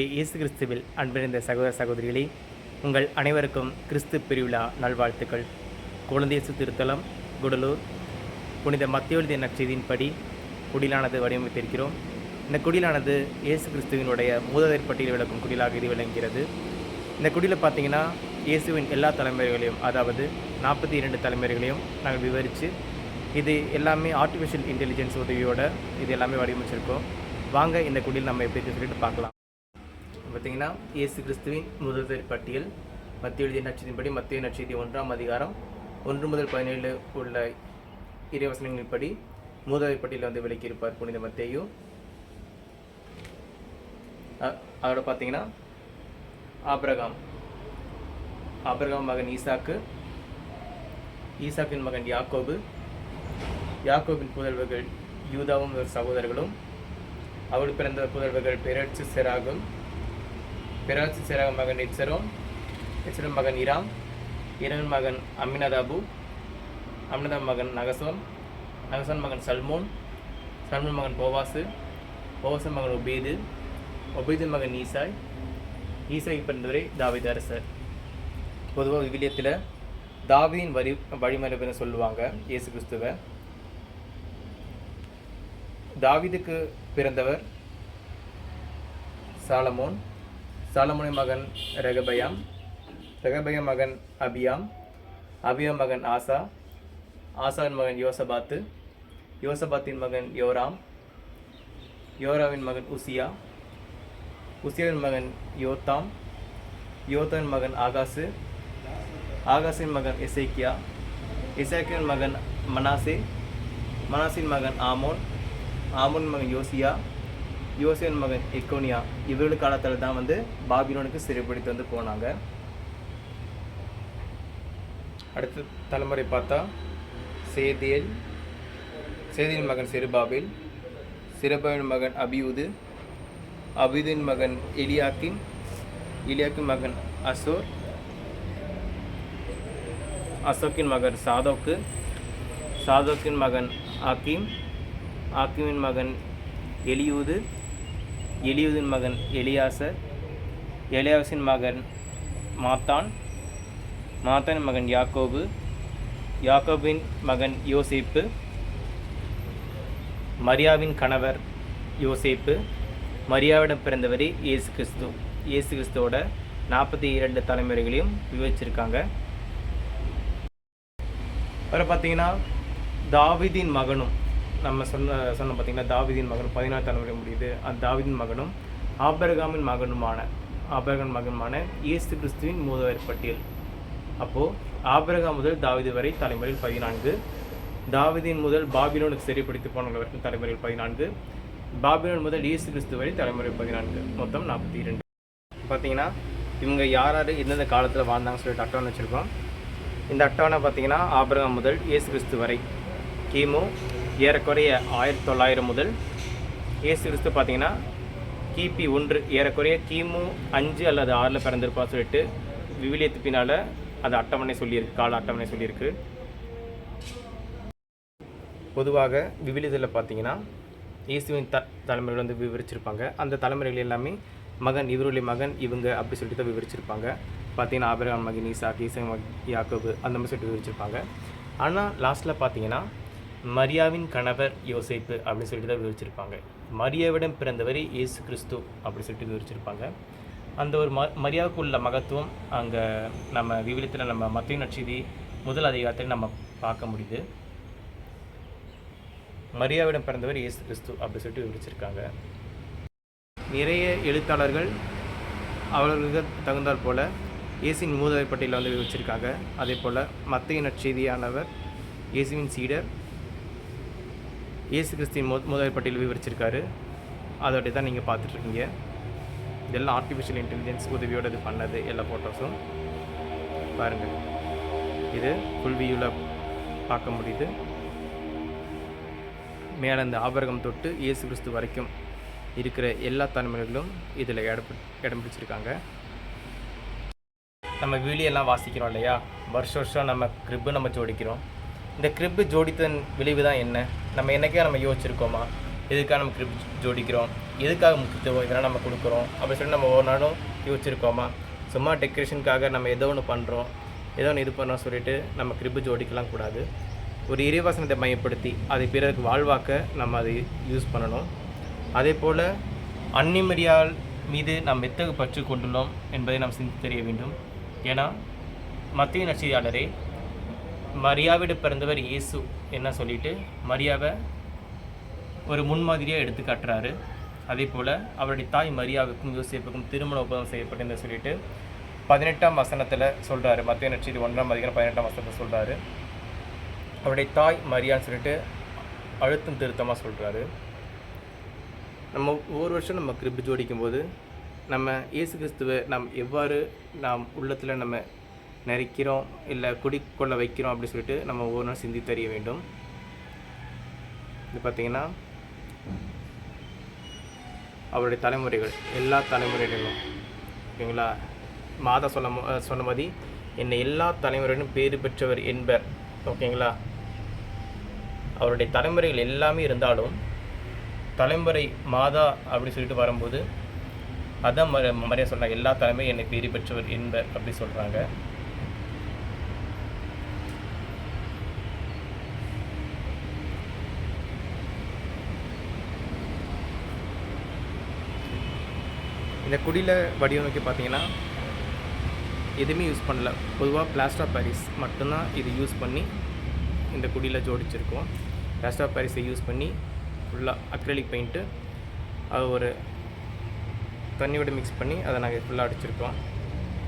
இயேசு கிறிஸ்துவில் அன்பிருந்த சகோதர சகோதரிகளே உங்கள் அனைவருக்கும் கிறிஸ்து பிரிவிழா நல்வாழ்த்துக்கள். குழந்தையசு திருத்தலம் குடலூர். புனித மத்தியொழுதிய நற்செய்தியின்படி குடிலானது வடிவமைத்திருக்கிறோம். இந்த குடிலானது இயேசு கிறிஸ்துவினுடைய மூததர் பட்டியல் விளக்கும் குடிலாக இது விளங்குகிறது. இந்த குடியில் பார்த்தீங்கன்னா இயேசுவின் எல்லா தலைமுறைகளையும் அதாவது நாற்பத்தி இரண்டு தலைமுறைகளையும் நாங்கள் விவரித்து இது எல்லாமே ஆர்டிஃபிஷியல் இன்டெலிஜென்ஸ் உதவியோட இது எல்லாமே வடிவமைச்சிருக்கோம். வாங்க இந்த குடியில் நம்ம எப்படி சொல்லிட்டு பார்க்கலாம். பார்த்தீங்கன்னா இயேசு கிறிஸ்துவின் முதல்வர் பட்டியல் மத்திய எழுதிய நட்சத்தின்படி மத்திய நட்சத்தி ஒன்றாம் அதிகாரம் ஒன்று முதல் பதினேழு உள்ள இறைவசனங்களின்படி மூதவை பட்டியலில் வந்து விளக்கியிருப்பார் புனித மத்தேயு. அதோட பார்த்தீங்கன்னா ஆப்ரகாம். ஆப்ரகாம் மகன் ஈசாக்கு ஈசாக்கின் மகன் யாக்கோபு யாக்கோபின் புதல்வர்கள் யூதாவும் சகோதரர்களும் அவள் பிறந்த புதல்வர்கள் பெரட்சு செராகும் பிறகு செராக மகன் இட்சரோன் இட்சரோம் மகன் இராம் இராமின் மகன் அமினதாபு அமினதா மகன் நகசோன் நகசோன் மகன் சல்மோன் சல்மோன் மகன் போவாசு போவாசு மகன் ஒபீது ஒபீது மகன் ஈசாய் ஈசாய் பிறந்தவரை தாவித அரசர். பொதுவாக விவிலியத்தில் தாவியின் வரி வழிமரபுன்னு சொல்லுவாங்க இயேசு கிறிஸ்துவை. தாவிதுக்கு பிறந்தவர் சாலமோன் சாலமோனின் மகன் ரெகபயாம் ரெகபயம் மகன் அபியாம் அபியாம் மகன் ஆசா ஆசாவின் மகன் யோசபாத்து யோசபாத்தின் மகன் யோராம் யோராவின் மகன் உசியா உசியாவின் மகன் யோத்தாம் யோத்தாவின் மகன் ஆகாசு ஆகாசின் மகன் இசைக்கியா இசைக்கியின் மகன் மனாசே மனாசின் மகன் ஆமோன் ஆமோன் மகன் யோசியா யோசியன் மகன் எக்கோனியா இவர்கள் காலத்தில் தான் வந்து பாபிலோனுக்கு சிறைப்பிடித்து வந்து போனாங்க. அடுத்த தலைமுறை பார்த்தா சேதியல் சேதியின் மகன் சிறுபாபில் சிறுபாவின் மகன் அபியூது அபியூதின் மகன் எலியாக்கின் எலியாக்கின் மகன் அசோர் அசோக்கின் மகன் சாதோக்கு சாதோக்கின் மகன் ஆக்கிம் ஆக்கிமின் மகன் எலியூது எலியூதின் மகன் எலியாசர் எலியாசின் மகன் மாத்தான் மாத்தானின் மகன் யாக்கோபு யாக்கோபின் மகன் யோசேப்பு மரியாவின் கணவர் யோசிப்பு மரியாவிடம் பிறந்தவரே இயேசு கிறிஸ்து. இயேசு கிறிஸ்துவோட நாற்பத்தி இரண்டு தலைமுறைகளையும் விவரிச்சிருக்காங்க. அப்புறம் பார்த்தீங்கன்னா தாவிதின் மகனும் நம்ம சொன்ன சொன்ன பார்த்தீங்கன்னா தாவிதின் மகன் பதினாறு தலைமுறை முடியுது. அந்த தாவிதின் மகனும் ஆபரகாமின் மகனுமான ஆபரகான் மகனுமான இயேசு கிறிஸ்துவின் மூதவர் பட்டியல். அப்போது ஆபரகாம் முதல் தாவிது வரை தலைமுறையில் பதினான்கு. தாவிதின் முதல் பாபிலோனுக்கு சரிப்படுத்தி போனவர்கள் வரைக்கும் தலைமுறையில் பதினான்கு. பாபிலோன் முதல் இயேசு கிறிஸ்து வரை தலைமுறை பதினான்கு. மொத்தம் நாற்பத்தி இரண்டு. பார்த்தீங்கன்னா இவங்க யார் யார் எந்தெந்த காலத்தில் வாழ்ந்தாங்கன்னு சொல்லிட்டு அட்டவணை வச்சுருக்கோம். இந்த அட்டவணை பார்த்தீங்கன்னா ஆபரகாம் முதல் இயேசு கிறிஸ்து வரை. கிமு ஏறக்குறைய ஆயிரத்தி தொள்ளாயிரம் முதல் இயேசு கிறிஸ்து பார்த்தீங்கன்னா கிபி ஒன்று ஏறக்குறைய கிமு அஞ்சு அல்லது ஆறில் பிறந்திருப்பா சொல்லிட்டு விவிலியத்து பின்னால் அது அட்டவணை சொல்லியிருக்கு கால அட்டவணை சொல்லியிருக்கு. பொதுவாக விவிலியத்தில் பார்த்தீங்கன்னா இயேசுவின் த தலைமுறைகள் வந்து விவரிச்சிருப்பாங்க. அந்த தலைமுறைகள் எல்லாமே மகன் இவருடைய மகன் இவங்க அப்படி சொல்லிட்டு தான் விவரிச்சிருப்பாங்க. பார்த்தீங்கன்னா ஆபிரகாம் மகன் ஈசா ஈசக் யாக்கோபு அந்த மாதிரி சொல்லிட்டு விவரிச்சிருப்பாங்க. ஆனால் லாஸ்ட்டில் பார்த்தீங்கன்னா மரியாவின் கணவர் யோசிப்பு அப்படின்னு சொல்லிட்டு தான் விவரிச்சிருப்பாங்க. மரியாவிடம் பிறந்தவரை இயேசு கிறிஸ்து அப்படி சொல்லிட்டு விவரிச்சிருப்பாங்க. அந்த ஒரு ம மரியாவுக்கு உள்ள மகத்துவம் அங்கே நம்ம விவிலியத்தில் நம்ம மத்திய நட்சதி முதல் அதிகாரத்தில் நம்ம பார்க்க முடியுது. மரியாவிடம் பிறந்தவர் இயேசு கிறிஸ்து அப்படி சொல்லிட்டு விவரிச்சிருக்காங்க. நிறைய எழுத்தாளர்கள் அவர்களுக்கு தகுந்தாற் போல் இயேசுவின் மூதவை பட்டியலில் வந்து விவரிச்சிருக்காங்க. அதே போல் மத்திய நற்செய்தியானவர் இயேசுவின் சீடர் இயேசு கிறிஸ்தின் மு மூதவை பட்டியல் விவரிச்சிருக்காரு. அதோடய தான் நீங்கள் பார்த்துட்ருக்கீங்க. இதெல்லாம் ஆர்டிஃபிஷியல் இன்டெலிஜென்ஸ் உதவியோடு இது பண்ணது எல்லா ஃபோட்டோஸும் பாருங்கள் இது ஃபுல் வியூவில் பார்க்க முடியுது. மேலே இந்த ஆபரகம் தொட்டு இயேசு கிறிஸ்து வரைக்கும் இருக்கிற எல்லா தன்மைகளும் இதில் இடம் இடம் பிடிச்சிருக்காங்க. நம்ம வீலியெல்லாம் வாசிக்கிறோம் இல்லையா? வருஷ வருஷம் நம்ம கிரிப்பு நம்ம ஜோடிக்கிறோம். இந்த கிரிப்பு ஜோடித்தன் விளைவு தான் என்ன? நம்ம என்னைக்கே நம்ம யோசிச்சிருக்கோமா? எதுக்காக நம்ம கிரிப் ஜோடிக்கிறோம்? எதுக்காக முக்கியத்துவம் இதெல்லாம் நம்ம கொடுக்குறோம்? அப்படி சொல்லி நம்ம ஒவ்வொரு நாளும் யோசிச்சிருக்கோமா? சும்மா டெக்கரேஷனுக்காக நம்ம ஏதோ ஒன்று பண்ணுறோம் ஏதோ ஒன்று இது பண்ணோம் சொல்லிட்டு நம்ம கிரிப்பு ஜோடிக்கலாம் கூடாது. ஒரு இறைவாசனத்தை மையப்படுத்தி அதை பிறருக்கு வாழ்வாக்க நம்ம அதை யூஸ் பண்ணணும். அதே போல் அன்னிமரியால் மீது நாம் எத்தகு பற்று கொண்டுள்ளோம் என்பதை நாம் சிந்தித்து தெரிய வேண்டும். ஏன்னா மத்திய நட்சியாளரே மரியாவிட பிறந்தவர் இயேசு என்ன சொல்லிட்டு மரியாவை ஒரு முன்மாதிரியாக எடுத்து காட்டுறாரு. அதே போல் அவருடைய தாய் மரியாவுக்கும் யோசிப்புக்கும் திருமண ஒப்பந்தம் செய்யப்பட்டதுன்னு சொல்லிட்டு பதினெட்டாம் வசனத்தில் சொல்கிறாரு மத்திய நட்சத்திரம் ஒன்றாம் அதிகாரம் பதினெட்டாம் வசனத்தில் சொல்கிறாரு அவருடைய தாய் மரியான்னு சொல்லிட்டு அழுத்தம் திருத்தமாக சொல்கிறாரு நம்ம ஒவ்வொரு வருஷம் நம்ம கிருப்பு ஜோடிக்கும் போது நம்ம இயேசு கிறிஸ்துவை நாம் எவ்வாறு நாம் உள்ளத்தில் நம்ம நெரிக்கிறோம் இல்லை குடிக்கொள்ள வைக்கிறோம் அப்படின்னு சொல்லிட்டு நம்ம ஒவ்வொரு நாள் சிந்தி தெரிய வேண்டும். இது பார்த்திங்கன்னா அவருடைய தலைமுறைகள் எல்லா தலைமுறைகளிலும் ஓகேங்களா? மாதா சொல்ல சொன்ன மாதிரி என்னை எல்லா தலைமுறையிலும் பேறு பெற்றவர் என்பர் ஓகேங்களா? அவருடைய தலைமுறைகள் எல்லாமே இருந்தாலும் தலைமுறை மாதா அப்படி சொல்லிட்டு வரும்போது அதான் ம மரியா சொல்கிறாங்க எல்லா தலைமையும் என்னை பேறு பெற்றவர் என்பர் அப்படி சொல்கிறாங்க இந்த குடியில் வடிவமைக்க பார்த்தீங்கன்னா எதுவுமே யூஸ் பண்ணல. பொதுவாக பிளாஸ்டர் ஆஃப் பாரிஸ் மட்டும்தான் இது யூஸ் பண்ணி இந்த குடியில் ஜோடிச்சிருக்கோம். பிளாஸ்டா ஆஃப் பாரிஸை யூஸ் பண்ணி ஃபுல்லாக அக்ரலிக் பெயிண்ட்டு அது ஒரு தண்ணியோட மிக்ஸ் பண்ணி அதை நாங்கள் ஃபுல்லாக அடிச்சிருக்கோம்.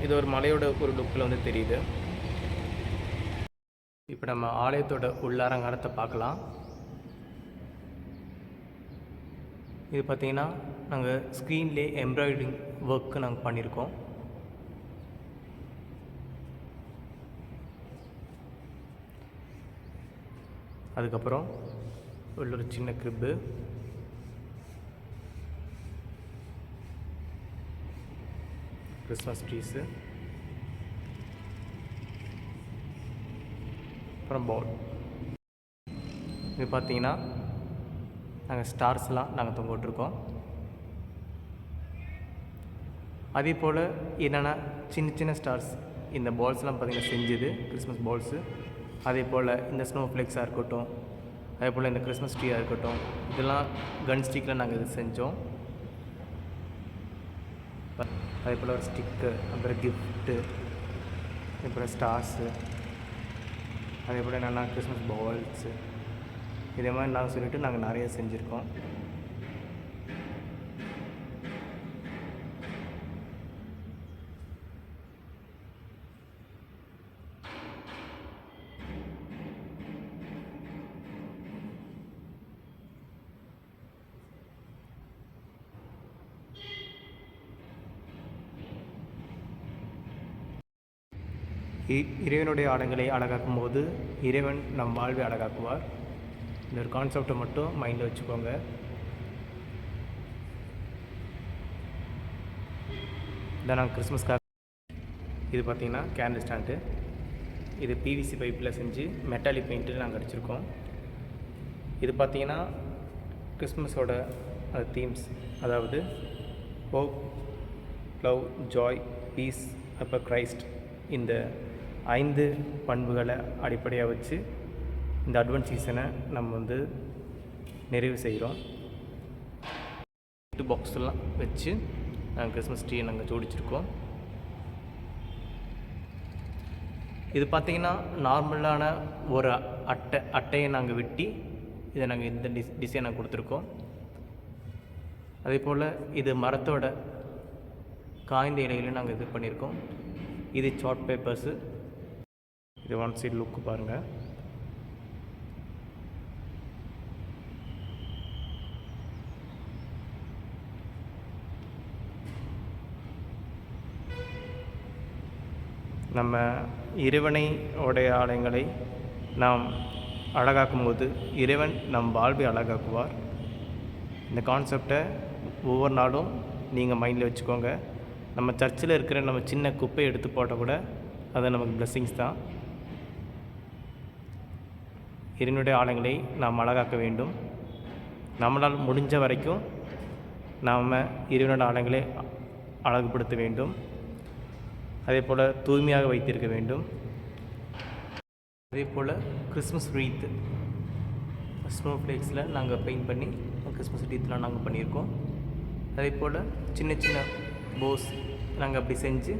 இது ஒரு மலையோட ஒரு லுக்கில் வந்து தெரியுது. இப்போ நம்ம ஆலயத்தோட உள்ளாரங்காரத்தை பார்க்கலாம். இது பார்த்தீங்கன்னா நாங்கள் ஸ்க்ரீன்லே எம்ப்ராய்டரிங் ஒர்க்கு நாங்கள் பண்ணியிருக்கோம். அதுக்கப்புறம் உள்ள ஒரு சின்ன கிரிப்பு கிறிஸ்மஸ் ட்ரீஸு அப்புறம் பால் இது பார்த்தீங்கன்னா நாங்கள் ஸ்டார்ஸ்லாம் நாங்கள் தொங்க விட்ருக்கோம் அதே போல் என்னென்னா சின்ன சின்ன ஸ்டார்ஸ் இந்த பால்ஸ்லாம் பார்த்திங்கன்னா செஞ்சுது கிறிஸ்மஸ் பால்ஸு. அதே போல் இந்த ஸ்னோ ஃப்ளேக்ஸாக இருக்கட்டும் அதே போல் இந்த கிறிஸ்மஸ் ட்ரீயாக இருக்கட்டும் இதெல்லாம் கன் ஸ்டிக்கில் நாங்கள் இது செஞ்சோம். அதே போல் ஒரு ஸ்டிக்கு அப்புறம் கிஃப்ட்டு அப்புறம் ஸ்டார்ஸு அதே போல் என்னென்னா கிறிஸ்மஸ் பால்ஸு. இதே மாதிரி நாங்கள் சொல்லிட்டு நாங்கள் நிறைய செஞ்சுருக்கோம். இ- இறைவனுடைய ஆடங்களை அழகாக்கும் போது இறைவன் நம் வாழ்வை அழகாக்குவார். இந்த ஒரு கான்செப்டை மட்டும் மைண்டில் வச்சுக்கோங்க. இதான் நாங்கள் கிறிஸ்மஸ்க்காக இது பார்த்திங்கன்னா கேண்டில் ஸ்டாண்டு இது பிவிசி பைப்பில் செஞ்சு மெட்டாலிக் பெயிண்ட்டு நாங்கள் அடிச்சிருக்கோம். இது பார்த்தீங்கன்னா கிறிஸ்மஸோட தீம்ஸ் அதாவது ஹோப் லவ் ஜாய் பீஸ் அப்போ கிரைஸ்ட் இந்த ஐந்து பண்புகளை அடிப்படையாக வச்சு இந்த அட்வான்ஸ் சீசனை நம்ம வந்து நிறைவு செய்கிறோம் பாக்ஸ்லாம் வச்சு நாங்கள் கிறிஸ்மஸ் ட்ரீயை நாங்கள் ஜோடிச்சிருக்கோம். இது பார்த்திங்கன்னா நார்மலான ஒரு அட்டை அட்டையை நாங்கள் வெட்டி இதை நாங்கள் இந்த டிஸ் டிசைனாக கொடுத்துருக்கோம். அதே போல் இது மரத்தோட காய்ந்த இலையில நாங்கள் இது பண்ணியிருக்கோம் இது சார்ட் பேப்பர்ஸு இது ஒன் சைடு லுக்கு பாருங்கள் நம்ம இறைவனை உடைய ஆலயங்களை நாம் அழகாக்கும் போது இறைவன் நம் வாழ்வை அழகாக்குவார். இந்த கான்செப்டை ஒவ்வொரு நாளும் நீங்கள் மைண்டில் வச்சுக்கோங்க. நம்ம சர்ச்சில் இருக்கிற நம்ம சின்ன குப்பை எடுத்து போட்டால் கூட அது நமக்கு பிளெஸ்ஸிங்ஸ் தான். இறைவனுடைய ஆலயங்களை நாம் அழகாக்க வேண்டும். நம்மளால் முடிஞ்ச வரைக்கும் நாம் இறைவனோட ஆலயங்களை அழகுபடுத்த வேண்டும். அதே போல் தூய்மையாக வைத்திருக்க வேண்டும். அதே போல் கிறிஸ்மஸ் ரீத்து ஸ்னோ ஃப்ளேக்ஸில் நாங்கள் பெயிண்ட் பண்ணி கிறிஸ்மஸ் ரீத்லாம் நாங்கள் பண்ணியிருக்கோம். அதே போல் சின்ன சின்ன போஸ் நாங்கள் அப்படி செஞ்சு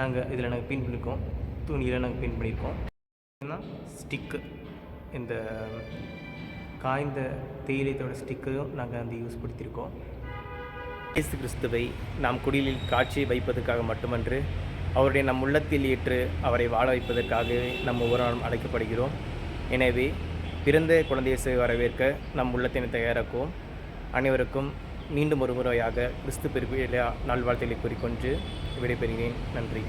நாங்கள் இதில் நாங்கள் பெயிண்ட் பண்ணியிருக்கோம். துணியில் நாங்கள் பெயிண்ட் பண்ணியிருக்கோம். ஸ்டிக்கு இந்த காய்ந்த தேயிலைத்தோட ஸ்டிக்கையும் நாங்கள் வந்து யூஸ் படுத்தியிருக்கோம். இயேசு கிறிஸ்துவை நாம் குடிலில் காட்சி வைப்பதற்காக மட்டுமன்று அவருடைய நம் உள்ளத்தில் ஏற்று அவரை வாழ வைப்பதற்காகவே நம் ஒவ்வொரு நாளும் அழைக்கப்படுகிறோம். எனவே பிறந்த குழந்தையை வரவேற்க நம் உள்ளத்தினை தயாராக்குவோம். அனைவருக்கும் மீண்டும் ஒரு முறையாக கிறிஸ்து பெருவிழா நல்வாழ்த்தலை கூறிக்கொண்டு விடைபெறுகிறேன். நன்றி.